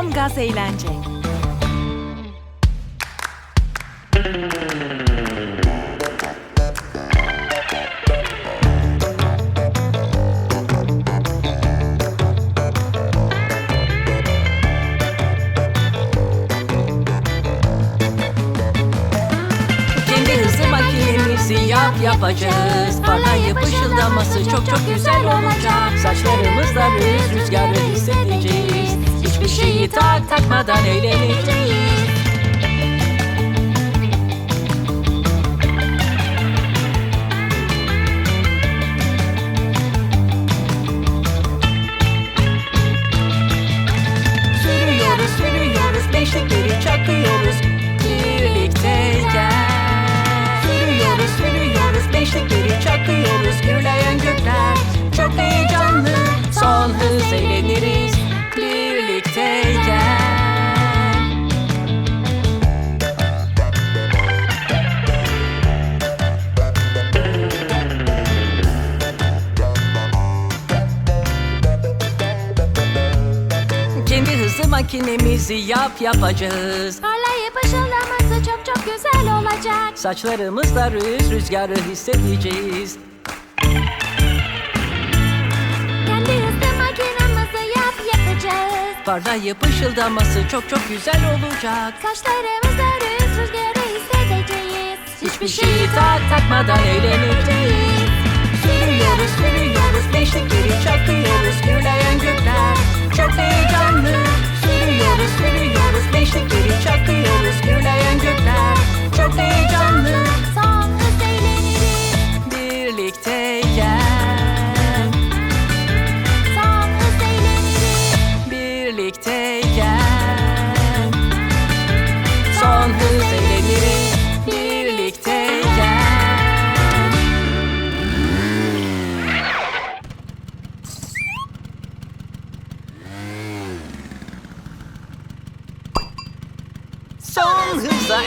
Tam gaz eğlence. Yap yapacağız. Parlayıp ışıldaması çok çok güzel olacak. Saçlarımızda rüz rüzgarı hissedeceğiz tak takmadan eğleneceğiz Hızlı makinemizi yap yapacağız Parlayıp ışıldaması çok çok güzel olacak. Saçlarımızda rüz rüzgarı hissedeceğiz Kendi hızlı makinamızı yap yapacağız. Parlayıp ışıldaması çok çok güzel olacak Saçlarımızda rüz rüzgarı hissedeceğiz. Hiçbir şeyi tak takmadan eğleneceğiz Sürüyoruz sürüyoruz beşlikleri Birlikteyken. Son hız eğleniriz Birlikteyken. Son hızla